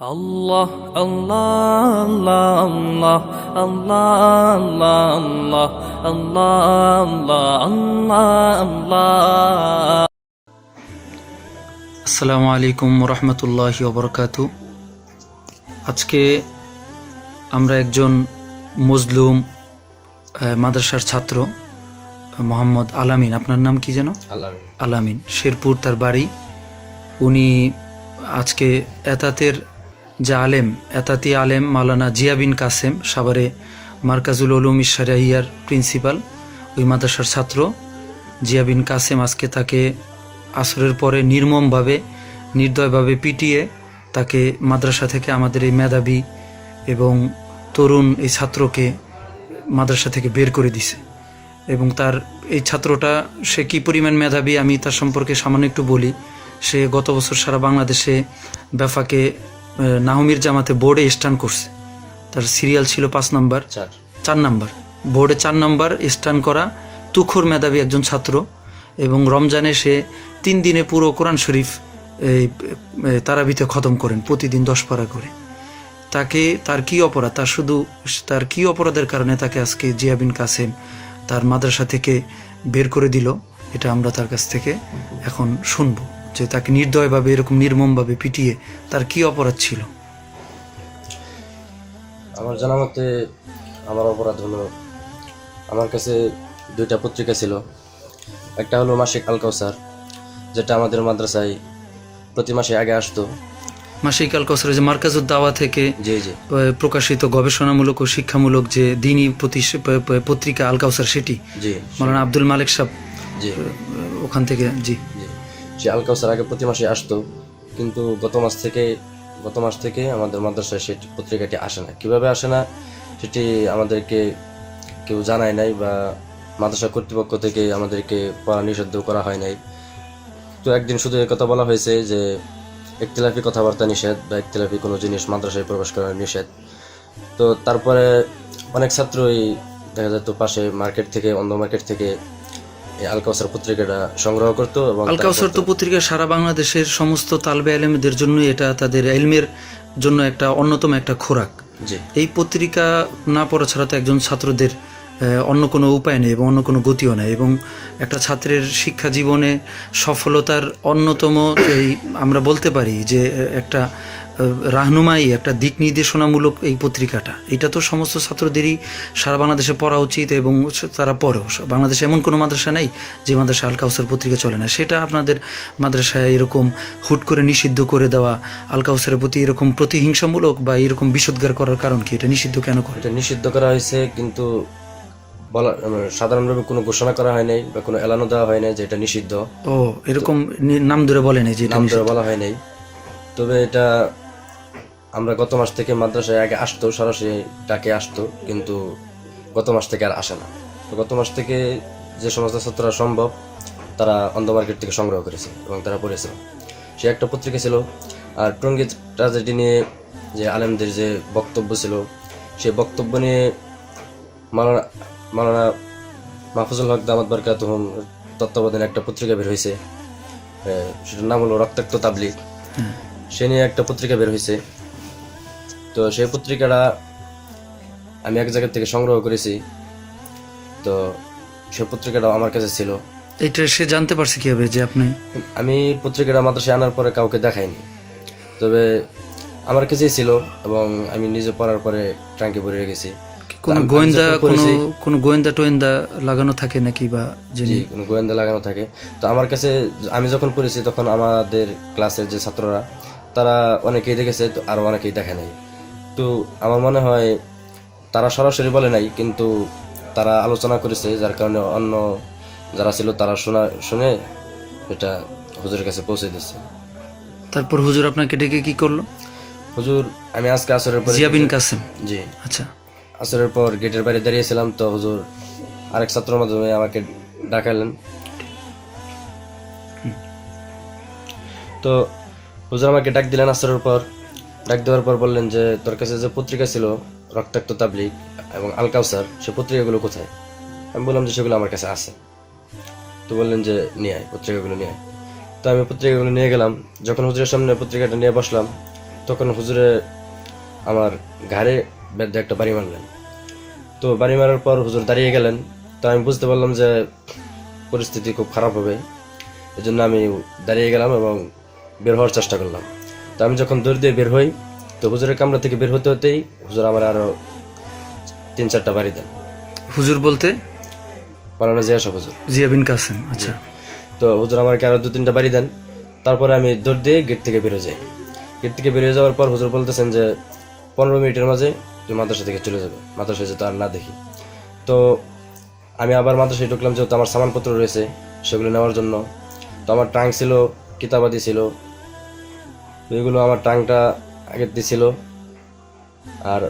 আল্লাহ আল্লাহ আল্লাহ আল্লাহ আল্লাহ আল্লাহ আল্লাহ আল্লাহ আল্লাহ আসসালামু আলাইকুম রহমতুল্লাহি ওবরকাত আজকে আমরা একজন মজলুম মাদ্রাসার ছাত্র মোহাম্মদ আলামিন আপনার নাম কি যেন আলামিন শেরপুর তার বাড়ি উনি আজকে এতাতের যে আলেম, এতাতি আলেম মালানা জিয়া বিন কাসেম সাভারে মার্কাজুল উলুম ইশারিয়ার প্রিন্সিপাল, ওই মাদ্রাসার ছাত্র। জিয়া বিন কাসেম আজকে তাকে আসরের পরে নির্মমভাবে, নির্দয়ভাবে পিটিয়ে তাকে মাদ্রাসা থেকে আমাদের এই মেধাবী এবং তরুণ এই ছাত্রকে মাদ্রাসা থেকে বের করে দিছে। এবং তার এই ছাত্রটা সে কী পরিমাণ মেধাবী আমি তার সম্পর্কে সামান্য একটু বলি। সে গত বছর সারা বাংলাদেশে ব্যাফাকে নাহমির জামাতে বোর্ডে স্টান করছে। তার সিরিয়াল ছিল পাঁচ নাম্বার। চার। নাম্বার। বোর্ডে চার নাম্বার স্টান করা তুখর মেধাবী একজন ছাত্র এবং রমজানে সে তিন দিনে পুরো কোরআন শরীফ এই তারাবিতে খতম করেন প্রতিদিন দশ পারা করে। তাকে তার কি অপরাধ? তার শুধু তার কি অপরাধের কারণে তাকে আজকে জিয়াবিন কাসেম তার মাদ্রাসা থেকে বের করে দিল? এটা আমরা তার কাছ থেকে এখন শুনব। যে তাকে নির্দয়ভাবে এরকম নির্মমভাবে পিটিয়ে তার কি অপরাধ ছিল? আমার জানা মতে আমার অপরাধ হলো আমার কাছে দুইটা পত্রিকা ছিল। একটা হলো মাসিক আল কাউসার যেটা আমাদের মাদ্রাসায় প্রতি মাসে আগে আসতো। মাসিক আল কসরে যে মার্কাজুদ দাওয়া থেকে জি জি। আহ, প্রকাশিত গবেষণামূলক ও শিক্ষামূলক যে দিনই পত্রিকা আল কাউসার সেটি জি। মৌলানা আব্দুল মালিক সাহেব জি। ওখান থেকে জি। সে আল কাউসার আগে প্রতি মাসে আসতো, কিন্তু গত মাস থেকে, গত মাস থেকে আমাদের মাদ্রাসায় সেই পত্রিকাটি আসে না। কীভাবে আসে না সেটি আমাদেরকে কেউ জানায় নাই বা মাদ্রাসা কর্তৃপক্ষ থেকে আমাদেরকে পড়া নিষিদ্ধ করা হয় নাই। তো একদিন শুধু কথা বলা হয়েছে যে একতলাফি কথাবার্তা নিষেধ বা একতলাফি কোনো জিনিস মাদ্রাসায় প্রবেশ করা নিষেধ। তো তারপরে অনেক ছাত্রই দেখা যেত পাশে মার্কেট থেকে, অন্ধ মার্কেট থেকে এই আল কাউসার পত্রিকাটা সংগ্রহ করতো এবং আল কাউসার তো পত্রিকা সারা বাংলাদেশের সমস্ত তালবে আলেমদের জন্য এটা তাদের এলমের জন্য একটা অন্যতম একটা খোরাক। জি। এই পত্রিকা না পড়া ছাড়া তো একজন ছাত্রদের অন্য কোনো উপায় নেই এবং অন্য কোনো গতিও নেই এবং একটা ছাত্রের শিক্ষা জীবনে সফলতার অন্যতম এই আমরা বলতে পারি যে একটা রাহনুমাই একটা দিক নির্দেশনামূলক এই পত্রিকাটা। এটা তো সমস্ত ছাত্রদেরই সারা বাংলাদেশে পড়া উচিত এবং তারা পড়েও। বাংলাদেশে এমন কোনো মাদ্রাসা নেই যে মাদ্রাসা আল কাউসার পত্রিকা চলে না। সেটা আপনাদের মাদ্রাসায় এরকম হুট করে নিষিদ্ধ করে দেওয়া আল কাউসারের প্রতি এরকম প্রতিহিংসামূলক বা এরকম বিষোদ্গার করার কারণ কি? এটা নিষিদ্ধ কেন করে? এটা নিষিদ্ধ করা হয়েছে কিন্তু বলা মানে সাধারণভাবে কোনো ঘোষণা করা হয় নাই বা কোনো এলানো দেওয়া হয় নাই যে এটা নিষিদ্ধ। ও এরকম নাম ধরে বলে নাই যে নাম। ধরে বলা হয় নাই। তবে এটা আমরা গত মাস থেকে মাদ্রাসায় আগে আসতো সরাসরি ডাকে আসতো কিন্তু গত মাস থেকে আর আসে না। তো গত মাস থেকে যে সমস্ত ছাত্ররা সম্ভব তারা অন্ধ মার্কেট থেকে সংগ্রহ করেছে এবং তারা পড়েছে। সে একটা পত্রিকা ছিল আর টঙ্গী ট্রাজেডি নিয়ে যে আলেমদের যে বক্তব্য ছিল সেই বক্তব্য নিয়ে মালানা মালানা মাহফুজুল হক দামাত বারকাতুহম তত্ত্বাবধানে একটা পত্রিকা বের হয়েছে সেটার নাম হলো রক্তাক্ত তাবলিগ। হ্যাঁ। সে নিয়ে একটা পত্রিকা বের হয়েছে তো সেই পত্রিকাটা আমি এক জায়গা থেকে সংগ্রহ করেছি। তো সেই পত্রিকাটা আমার কাছে ছিল। এটা সে জানতে পারছে কীভাবে যে আপনি আমি পত্রিকাটা মাদ্রাসায় আনার পরে কাউকে দেখাইনি। তবে আমার কাছেই ছিল এবং আমি নিজে পড়ার পরে ট্রাঙ্কে ভরে রেখেছি কোনো গোয়েন্দা কোনো কোনো গোয়েন্দা টোয়েন্দা লাগানো থাকে নাকি বা যিনি কোনো গোয়েন্দা লাগানো থাকে। তো আমার কাছে আমি যখন পড়েছি তখন আমাদের ক্লাসের যে ছাত্ররা তারা অনেকেই দেখেছে আরও অনেকেই দেখে নাই। তো আমার মনে হয় তারা সরাসরি বলে নাই কিন্তু তারা আলোচনা করেছে যার কারণে অন্য যারা ছিল তারা শোনা শুনে এটা হুজুরের কাছে পৌঁছে দিচ্ছে তারপর হুজুর আপনাকে ডেকে কি করল? হুজুর আমি আজকে আসরের পরে জিয়াবিন কাসেম। জি। আচ্ছা। আসরের পর গেটের বাইরে দাঁড়িয়েছিলাম তো হুজুর আরেক ছাত্রের মাধ্যমে আমাকে ডাকালেন। তো হুজুর আমাকে ডাক দিলেন আসরের পর। ডাক দেওয়ার পর বললেন যে, তোর কাছে যে পত্রিকা ছিল, রক্তাক্ত তাবলিক এবং আলকাউসার সে পত্রিকাগুলো কোথায়? আমি বললাম যে, সেগুলো আমার কাছে আছে। তো বললেন যে, নিয়ে আয়, পত্রিকাগুলো নিয়ে আয়। তো আমি পত্রিকাগুলো নিয়ে গেলাম। যখন হুজুরের সামনে পত্রিকাটা নিয়ে বসলাম, তখন হুজুরে আমার ঘাড়ে বেঁধে একটা বাড়ি মারলেন। তো বাড়ি মারার পর হুজুর দাঁড়িয়ে গেলেন। তো আমি বুঝতে পারলাম যে, পরিস্থিতি খুব খারাপ হবে। এই জন্য আমি দাঁড়িয়ে গেলাম এবং বের হওয়ার চেষ্টা করলাম। তো আমি যখন দৌড় দিয়ে বের হই তো হুজুরের কামরা থেকে বের হতে হতেই হুজুর আমার আরও তিন চারটা বাড়ি দেন। হুজুর বলতে? পালানো যে আসো হুজুর। জিয়া বিন কাসেম আচ্ছা। তো হুজুর আমাকে আরও দু তিনটা বাড়ি দেন। তারপরে আমি দৌড় দিয়ে গেট থেকে বেরো যাই। গেট থেকে বেরিয়ে যাওয়ার পর হুজুর বলতেছেন যে পনেরো মিনিটের মাঝে তুই মাদ্রাসা থেকে চলে যাবে। মাদ্রাসায় যেতে আর না দেখি। তো আমি আবার মাদ্রাসায় ঢুকলাম যেহেতু আমার সামানপত্র রয়েছে সেগুলো নেওয়ার জন্য। তো আমার টাং ছিল কিতাবাদি ছিল। তো এগুলো আমার টাংটা আগের ছিল। আর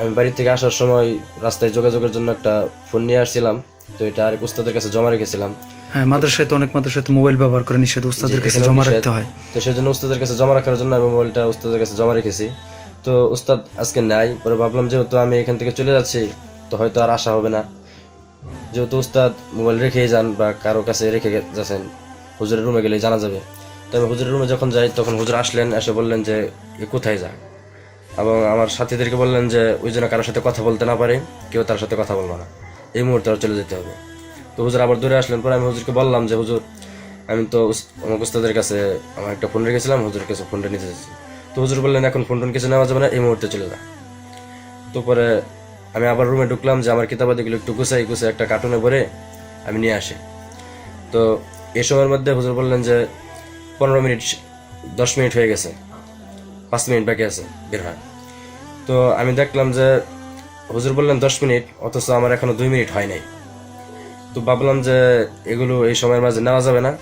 আমি বাড়ি থেকে আসার সময় রাস্তায় যোগাযোগের জন্য একটা ফোন নিয়ে আসছিলাম। তো এটা আরেক উস্তাদের কাছে জমা রেখেছিলাম হ্যাঁ মাদ্রাসায় তো অনেক মাদ্রাসায় তো মোবাইল ব্যবহার করে নিষেধ উস্তাদের কাছে জমা রাখতে হয়। তো সেই জন্য উস্তাদের কাছে জমা রাখার জন্য আমি মোবাইলটা উস্তাদের কাছে জমা রেখেছি। তো উস্তাদ আজকে নাই পরে ভাবলাম যেহেতু আমি এখান থেকে চলে যাচ্ছি তো হয়তো আর আসা হবে না। যেহেতু উস্তাদ মোবাইল রেখেই যান বা কারও কাছে রেখে যাচ্ছেন হুজুরের রুমে গেলে জানা যাবে। তো আমি হুজুরের রুমে যখন যাই, তখন হুজুর আসলেন, এসে বললেন যে কোথায় যা? এবং আমার সাথীদেরকে বললেন যে, ওই জন্য কারোর সাথে কথা বলতে না পারে, কেউ তার সাথে কথা বলব না। এই মুহূর্তে আর চলে যেতে হবে। তো হুজুর আবার দূরে আসলেন। পরে আমি হুজুরকে বললাম যে, হুজুর, আমি তো আমার উস্তাদের কাছে, আমার একটা ফোন রেখেছিলাম, হুজুরের কাছে ফোনটা নিতে যাচ্ছি। তো হুজুর বললেন, এখন ফোন টোন কিছু নেওয়া যাবে না, এই মুহূর্তে চলে যা। তো পরে আমি আবার রুমে ঢুকলাম যে, আমার কিতাবাদিগুলো একটু গুছাই গুছাই একটা কার্টুনে ভরে আমি নিয়ে আসি। তো এই সময়ের মধ্যে হুজুর বললেন যে পনেরো মিনিট, দশ মিনিট হয়ে গেছে। পাঁচ মিনিট বাকি আছে, বের হয়। তো আমি দেখলাম যে হুজুর বললেন দশ মিনিট, অথচ আমার এখনও দুই মিনিট হয় নাই। তো ভাবলাম যে এগুলো এই সময়ের মাঝে নেওয়া যাবে না।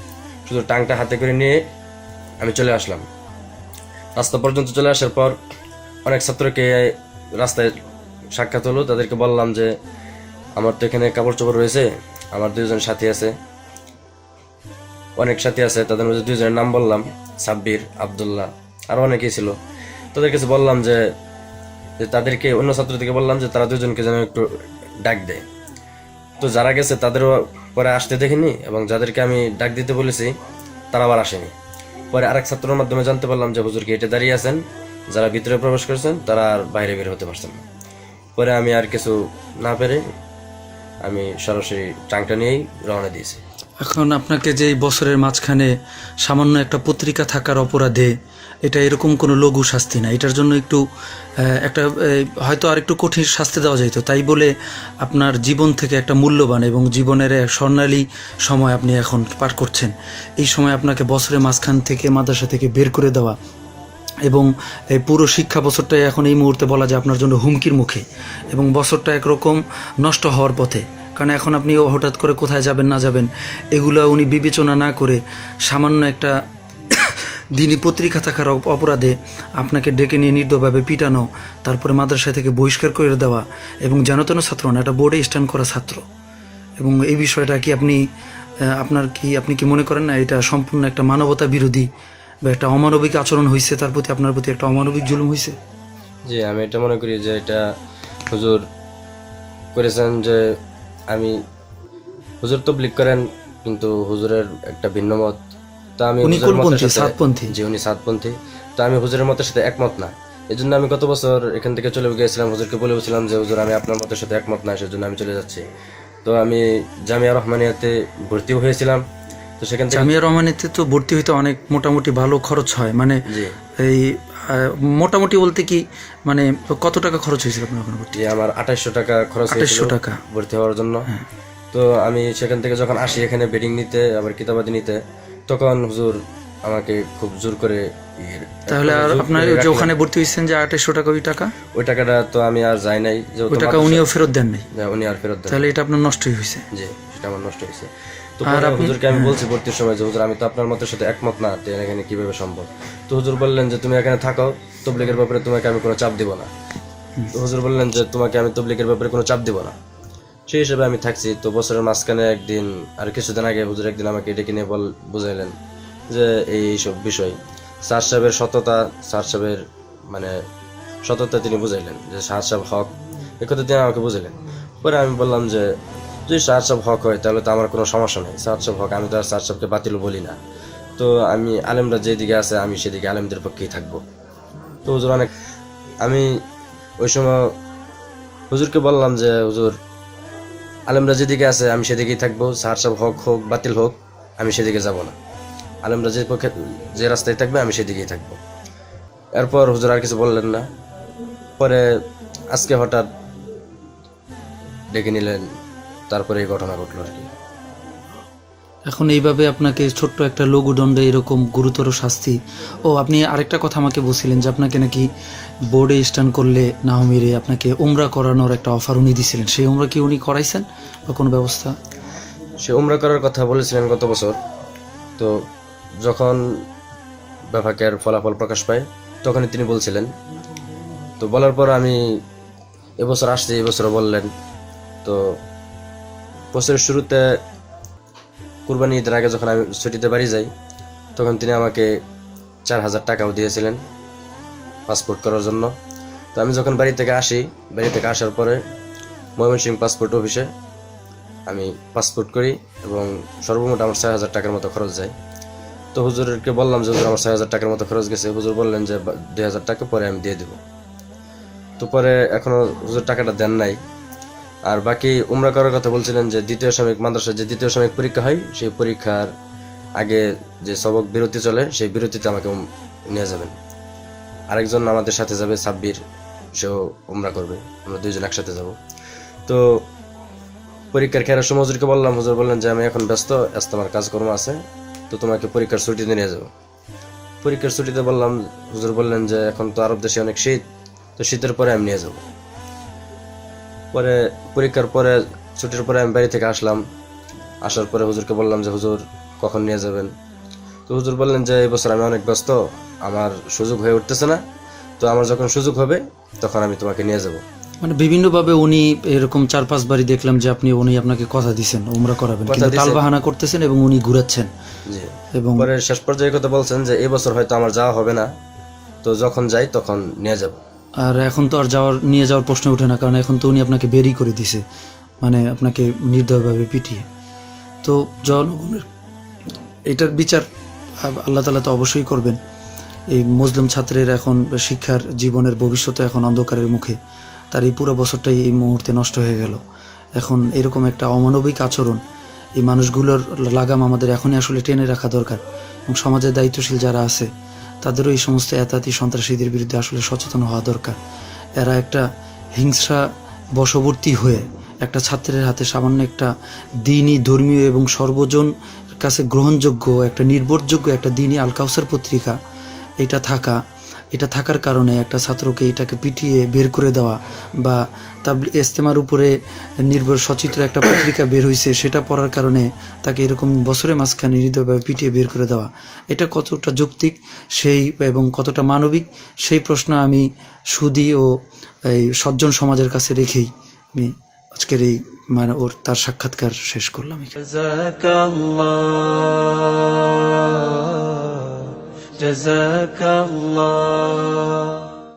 শুধু টাংটা হাতে করে নিয়ে আমি চলে আসলাম। রাস্তা পর্যন্ত চলে আসার পর অনেক ছাত্রকে রাস্তায় সাক্ষাৎ হলো। তাদেরকে বললাম যে, আমার তো এখানে কাপড় চোপড় রয়েছে, আমার দুজন সাথী আছে। অনেক সাথী আছে, তাদের মধ্যে দুইজনের নাম বললাম, সাব্বির, আবদুল্লাহ আরও অনেকেই ছিল। তাদের কাছে বললাম যে তাদেরকে, অন্য ছাত্রদেরকে বললাম যে তারা দুজনকে যেন একটু ডাক দেয়। তো যারা গেছে তাদেরও পরে আসতে দেখিনি এবং যাদেরকে আমি ডাক দিতে বলেছি, তারা আবার আসেনি। পরে আরেক ছাত্রের মাধ্যমে জানতে পারলাম যে হুজুর গেটে দাঁড়িয়ে আছেন? যারা ভিতরে প্রবেশ করেছেন, তারা আর বাইরে বের হতে পারছেন না। পরে আমি আর কিছু না পেরে আমি সরাসরি টাংটা নিয়েই রওনা দিয়েছি। এখন আপনাকে যে বছরের মাঝখানে সামান্য একটা পত্রিকা থাকার অপরাধে এটা এরকম কোনো লঘু শাস্তি না। এটার জন্য একটু একটা হয়তো আর একটু কঠিন শাস্তি দেওয়া যেত তাই বলে আপনার জীবন থেকে একটা মূল্যবান এবং জীবনের স্বর্ণালী সময় আপনি এখন পার করছেন। এই সময় আপনাকে বছরের মাঝখান থেকে, মাদ্রাসা থেকে বের করে দেওয়া এবং এই পুরো শিক্ষা বছরটাই এখন এই মুহূর্তে বলা যায় আপনার জন্য হুমকির মুখে এবং বছরটা একরকম নষ্ট হওয়ার পথে। কারণ এখন আপনি হঠাৎ করে কোথায় যাবেন, না যাবেন, এগুলো উনি বিবেচনা না করে সামান্য একটা দিনই পত্রিকা থাকার অপরাধে আপনাকে ডেকে নিয়ে নির্দয়ভাবে পিটানো, তারপরে মাদ্রাসা থেকে বহিষ্কার করে দেওয়া এবং যেন তেন ছাত্র না, একটা বোর্ডে স্ট্যান্ড করা ছাত্র। এবং এই বিষয়টা কি আপনি আপনার কি, আপনি কি মনে করেন না এটা সম্পূর্ণ একটা মানবতা বিরোধী বা একটা অমানবিক আচরণ হয়েছে তার প্রতি আপনার প্রতি একটা অমানবিক জুলুম হয়েছে জি, আমি এটা মনে করি যে এটা হুজুর করেছেন যে আমি হুজুর তবলিক করেন কিন্তু হুজুরের একটা ভিন্ন মত। তো আমি উনি কোনপন্থী? সাতপন্থী? জি উনি সাতপন্থী। তো আমি হুজুরের মতের সাথে একমত না। এই জন্য আমি গত বছর এখান থেকে চলে গিয়েছিলাম হুজুরকে বলে বলছিলাম যে হুজুর আমি আপনার মতের সাথে একমত না সেজন্য আমি চলে যাচ্ছি। তো আমি জামিয়া রহমানিয়াতে ভর্তিও হয়েছিলাম। তো সেখান থেকে জামিয়া রহমানিতে তো ভর্তি হইতে অনেক মোটামুটি ভালো খরচ হয়। মানে এই মোটামুটি বলতে কি মানে কত টাকা খরচ হয়েছিল আপনার ওখানে ভর্তি? আমার আঠাইশশো টাকা খরচ 2800 টাকা। ভর্তি হওয়ার জন্য। তো আমি সেখান থেকে যখন আসি এখানে বেডিং নিতে আবার কিতাবাদি নিতে তখন হুজুর আমাকে খুব জোর করে তাহলে আর আপনার যে ওখানে ভর্তি হয়েছেন যে আঠাশশো টাকা ওই টাকা? ওই টাকাটা তো আমি আর যাই নাই যেহেতু ওই টাকা উনিও ফেরত দেন নাই? উনি আর ফেরত দেন তাহলে এটা আপনার নষ্টই হয়েছে জি সেটা আমার নষ্ট হয়েছে। তো পরে হুজুরকে আমি বলছি ভর্তির সময় যে হুজুর আমি তো আপনার মতের সাথে একমত না তো এখানে কীভাবে সম্ভব? তো হুজুর বললেন যে তুমি এখানে থাকো তবলিগের ব্যাপারে তোমাকে আমি কোনো চাপ দিব না। তো হুজুর বললেন যে তোমাকে আমি তবলিগের ব্যাপারে কোনো চাপ দিব না। সেই হিসেবে আমি থাকছি। তো বছরের মাঝখানে একদিন আর কিছুদিন আগে হুজুর একদিন আমাকে ডেকে নিয়ে বল বুঝাইলেন যে এই সব বিষয়। স্যার সাহেবের সততা স্যার সাহেবের মানে সততা তিনি বুঝাইলেন যে স্যার সাহেব হক এ কথা তিনি আমাকে বুঝাইলেন। পরে আমি বললাম যে যদি স্যার সাহেব হক হয়, তাহলে তো আমার কোনো সমস্যা নেই। স্যার সাহেব হক, আমি তো আর স্যার সাহেবকে বাতিল বলি না। তো আমি আলেমরা যেদিকে আছে, আমি সেদিকে আলেমদের পক্ষেই থাকব। তো হুজুর অনেক আমি ওই সময় হুজুরকে বললাম যে, হুজুর, আলেমরা যেদিকে আছে, আমি সেদিকেই থাকব। সাহার সাহেব হোক হোক, বাতিল হোক, আমি সেদিকে যাব না। আলেমরা যে পক্ষে যে রাস্তায় থাকবে, আমি সেদিকেই থাকব। এরপর হুজুর আর কিছু বললেন না। পরে আজকে হঠাৎ ডেকে নিলেন তারপরে এই ঘটনা ঘটলো আর কি। এখন এইভাবে আপনাকে ছোট্ট একটা লঘুদণ্ডে এরকম গুরুতর শাস্তি। ও আপনি আরেকটা কথা আমাকে বলছিলেন যে আপনাকে নাকি বোর্ডে স্ট্যান্ড করলে না মেরে আপনাকে উমরা করানোর একটা অফার উনি দিছিলেন। সেই উমরা কি উনি করাইছেন বা কোনো ব্যবস্থা? সে উমরা করার কথা বলেছিলেন গত বছর। তো যখন ব্যাপাকের ফলাফল প্রকাশ পায় তখনই তিনি বলছিলেন। তো বলার পর আমি এবছর আসছি এবছর বললেন। তো বছরের শুরুতে কুরবানি ঈদের আগে যখন আমি ছুটিতে বাড়ি যাই, তখন তিনি আমাকে চার হাজার টাকাও দিয়েছিলেন পাসপোর্ট করার জন্য। তো আমি যখন বাড়ি থেকে আসি, বাড়ি থেকে আসার পরে ময়মনসিংহ পাসপোর্ট অফিসে আমি পাসপোর্ট করি এবং সর্বমোট আমার ছয় হাজার টাকার মতো খরচ যায়। তো হুজুরকে বললাম যে, হুজুর, আমার ছয় হাজার টাকার মতো খরচ গেছে। হুজুর বললেন যে, দুই হাজার টাকা পরে আমি দিয়ে দেবো। তো পরে এখনও হুজুর টাকাটা দেন নাই। আর বাকি উমরা করার কথা বলছিলেন যে দ্বিতীয় সাময়িক মাদ্রাসায় যে দ্বিতীয় সাময়িক পরীক্ষা হয়, সেই পরীক্ষার আগে যে সবক বিরতি চলে, সেই বিরতিতে আমাকে নিয়ে যাবেন। আরেকজন আমাদের সাথে যাবে, সাব্বির, সেও উমরা করবে। আমরা দুইজন একসাথে যাব। তো পরীক্ষার খেয়ার সময় হুজুরকে বললাম, হজুর বললেন যে আমি এখন ব্যস্ত আজকে আমার কাজকর্ম আছে, তো তোমাকে পরীক্ষার ছুটিতে নিয়ে যাব। পরীক্ষার ছুটিতে বললাম, হুজুর বললেন যে এখন তো আরব দেশে অনেক শীত, তো শীতের পরে আমি নিয়ে যাব। পরে পরীক্ষার পরে ছুটির পরে আমি বাড়ি থেকে আসলাম। আসার পরে হুজুরকে বললাম যে হুজুর কখন নিয়ে যাবেন? তো হুজুর বললেন যে এই বছর আমি অনেক ব্যস্ত আমার সুযোগ হয়ে উঠতেছে না। তো আমার যখন সুযোগ হবে তখন আমি তোমাকে নিয়ে যাব। মানে বিভিন্নভাবে উনি এরকম চার পাঁচবারই দেখলাম যে আপনি উনি আপনাকে কথা দিছেন উমরা করাবেন। কিন্তু দিছেন। টালবাহানা করতেছেন এবং উনি ঘুরাচ্ছেন। এবং পরে শেষ পর্যায়ে কথা বলছেন যে এই বছর হয়তো আমার যাওয়া হবে না। তো যখন যাই তখন নিয়ে যাব। আর এখন তো আর যাওয়ার, নিয়ে যাওয়ার প্রশ্ন ওঠে না, কারণ এখন তো উনি আপনাকে বেরি করে দিছে মানে আপনাকে নির্দয়ভাবে পিটিয়ে। তো জনগণের এটার বিচার আল্লাহ তালা তো অবশ্যই করবেন। এই মুসলিম ছাত্রের এখন শিক্ষার জীবনের ভবিষ্যতে এখন অন্ধকারের মুখে। তার এই পুরো বছরটাই এই মুহূর্তে নষ্ট হয়ে গেল। এখন এরকম একটা অমানবিক আচরণ, এই মানুষগুলোর লাগাম আমাদের এখনই আসলে টেনে রাখা দরকার। এবং সমাজের দায়িত্বশীল যারা আছে তাদেরও এই সমস্ত এতাতি সন্ত্রাসীদের বিরুদ্ধে আসলে সচেতন হওয়া দরকার। এরা একটা হিংসা বশবর্তী হয়ে একটা ছাত্রের হাতে সামান্য একটা দিনই ধর্মীয় এবং সর্বজন কাছে গ্রহণযোগ্য, একটা নির্ভরযোগ্য একটা দিনই আলকাউসার পত্রিকা, এটা থাকা এটা থাকার কারণে একটা ছাত্রকে এটাকে পিটিয়ে বের করে দেওয়া বা তাবলি ইস্তেমার উপরে নির্ভর সচিত্র একটা পত্রিকা বের হয়েছে সেটা পড়ার কারণে তাকে এরকম বছরের মাঝখানে হৃদয়ভাবে পিটিয়ে বের করে দেওয়া। এটা কতটা যৌক্তিক, সেই এবং কতটা মানবিক, সেই প্রশ্ন আমি সুদি ও এই সজ্জন সমাজের কাছে রেখেই আমি আজকের এই মানে ওর তার সাক্ষাৎকার শেষ করলাম। جزاك الله.